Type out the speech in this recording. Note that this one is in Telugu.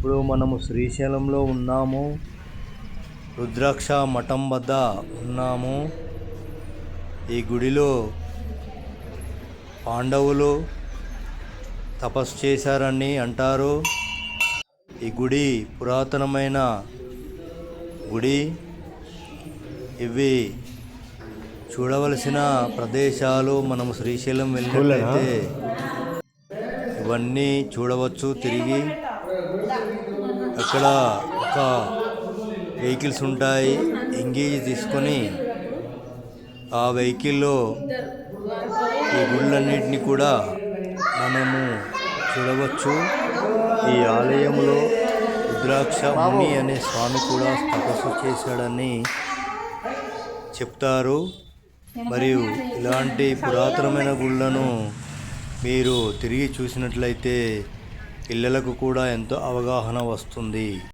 ఇప్పుడు మనము శ్రీశైలంలో ఉన్నాము. రుద్రాక్ష మఠం వద్ద ఉన్నాము. ఈ గుడిలో పాండవులు తపస్సు చేశారని అంటారు. ఈ గుడి పురాతనమైన గుడి. ఇవి చూడవలసిన ప్రదేశాలు మనము శ్రీశైలం వెళ్ళినట్లయితే ఇవన్నీ చూడవచ్చు తిరిగి అక్కడ ఒక వెహికల్స్ ఉంటాయి. ఎంగేజ్ తీసుకొని ఆ వెహికల్లో ఈ గుళ్ళన్నిటిని కూడా మనము చూడవచ్చు. ఈ ఆలయంలో రుద్రాక్ష ముని అనే స్వామి కూడా తపస్సు చేశాడని చెప్తారు. మరియు ఇలాంటి పురాతనమైన గుళ్ళను మీరు తిరిగి చూసినట్లయితే పిల్లలకు కూడా ఎంతో అవగాహన వస్తుంది.